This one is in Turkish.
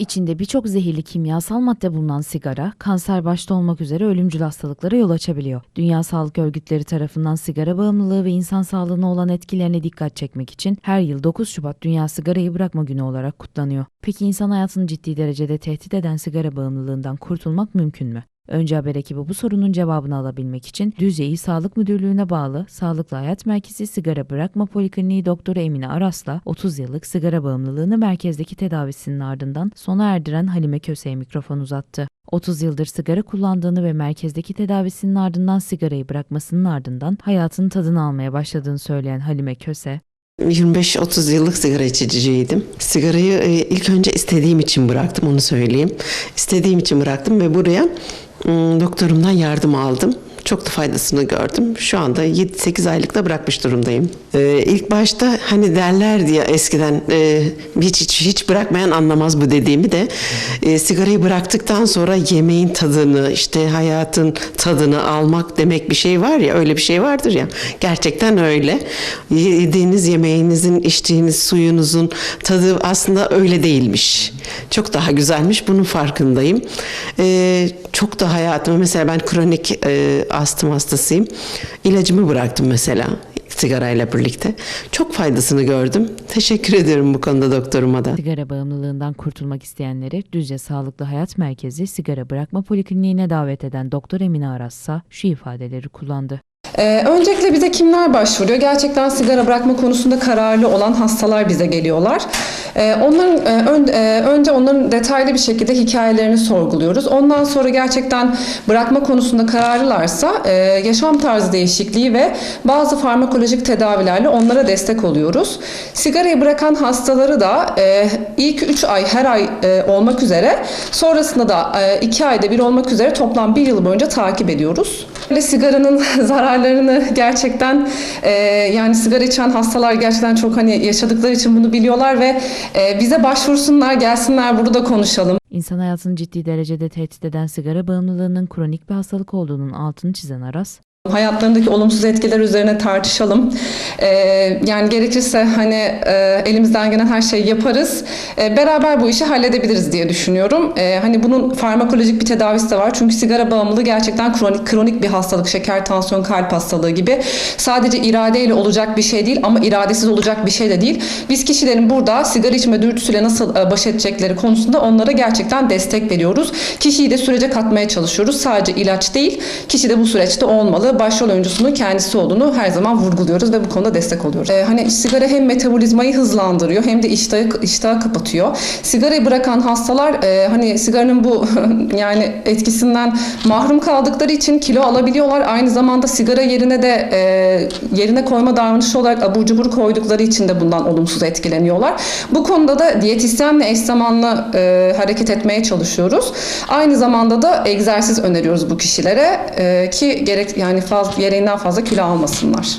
İçinde birçok zehirli kimyasal madde bulunan sigara, kanser başta olmak üzere ölümcül hastalıklara yol açabiliyor. Dünya Sağlık Örgütleri tarafından sigara bağımlılığı ve insan sağlığına olan etkilerine dikkat çekmek için her yıl 9 Şubat Dünya Sigarayı Bırakma Günü olarak kutlanıyor. Peki insan hayatını ciddi derecede tehdit eden sigara bağımlılığından kurtulmak mümkün mü? Önce haber ekibi bu sorunun cevabını alabilmek için Düzce İl Sağlık Müdürlüğü'ne bağlı Sağlıklı Hayat Merkezi Sigara Bırakma Polikliniği Doktoru Emine Aras'la 30 yıllık sigara bağımlılığını merkezdeki tedavisinin ardından sona erdiren Halime Köse'ye mikrofon uzattı. 30 yıldır sigara kullandığını ve merkezdeki tedavisinin ardından sigarayı bırakmasının ardından hayatın tadını almaya başladığını söyleyen Halime Köse, 25-30 yıllık sigara içiciydim. Sigarayı e, ilk önce istediğim için bıraktım onu söyleyeyim. İstediğim için bıraktım ve buraya doktorumdan yardım aldım. Çok da faydasını gördüm. Şu anda 7-8 aylıkta bırakmış durumdayım. Ee, ilk başta hani derler diye eskiden e, hiç, hiç hiç bırakmayan anlamaz bu dediğimi de e, sigarayı bıraktıktan sonra yemeğin tadını işte hayatın tadını almak demek bir şey var ya öyle bir şey vardır ya gerçekten öyle yediğiniz yemeğinizin içtiğiniz suyunuzun tadı aslında öyle değilmiş çok daha güzelmiş bunun farkındayım Ee, çok da hayatıma mesela ben kronik e, astım hastasıyım ilacımı bıraktım mesela sigarayla birlikte çok faydasını gördüm teşekkür ederim bu konuda doktoruma da sigara bağımlılığından kurtulmak isteyenleri Düzce Sağlıklı Hayat Merkezi Sigara Bırakma Polikliniğine davet eden Doktor Emine Aras'sa şu ifadeleri kullandı. Ee, öncelikle bize kimler başvuruyor? Gerçekten sigara bırakma konusunda kararlı olan hastalar bize geliyorlar. Ee, onların e, e, önce onların detaylı bir şekilde hikayelerini sorguluyoruz. Ondan sonra gerçekten bırakma konusunda kararlılarsa e, yaşam tarzı değişikliği ve bazı farmakolojik tedavilerle onlara destek oluyoruz. Sigarayı bırakan hastaları da ilk 3 ay her ay olmak üzere sonrasında da 2 ayda bir olmak üzere toplam 1 yıl boyunca takip ediyoruz. Böyle sigaranın zararlarını gerçekten e, yani sigara içen hastalar gerçekten çok hani yaşadıkları için bunu biliyorlar ve e, bize başvursunlar gelsinler burada konuşalım. İnsan hayatını ciddi derecede tehdit eden sigara bağımlılığının kronik bir hastalık olduğunun altını çizen Aras, Hayatlarındaki olumsuz etkiler üzerine tartışalım. Ee, yani gerekirse hani e, elimizden gelen her şeyi yaparız. Ee, beraber bu işi halledebiliriz diye düşünüyorum. Ee, hani bunun farmakolojik bir tedavisi de var. Çünkü sigara bağımlılığı gerçekten kronik kronik bir hastalık. Şeker, tansiyon, kalp hastalığı gibi. Sadece iradeyle olacak bir şey değil ama iradesiz olacak bir şey de değil. Biz kişilerin burada sigara içme dürtüsüyle nasıl e, baş edecekleri konusunda onlara gerçekten destek veriyoruz. Kişiyi de sürece katmaya çalışıyoruz. Sadece ilaç değil, kişi de bu süreçte olmalı. Başrol oyuncusunun kendisi olduğunu her zaman vurguluyoruz ve bu konuda destek oluyoruz. Ee, hani sigara hem metabolizmayı hızlandırıyor hem de iştahı, iştahı kapatıyor. Sigarayı bırakan hastalar e, hani sigaranın bu yani etkisinden mahrum kaldıkları için kilo alabiliyorlar. Aynı zamanda sigara yerine de e, yerine koyma davranışı olarak abur cubur koydukları için de bundan olumsuz etkileniyorlar. Bu konuda da diyetisyenle eş zamanlı e, hareket etmeye çalışıyoruz. Aynı zamanda da egzersiz öneriyoruz bu kişilere e, ki gerek yani fazla gereğinden fazla kilo almasınlar.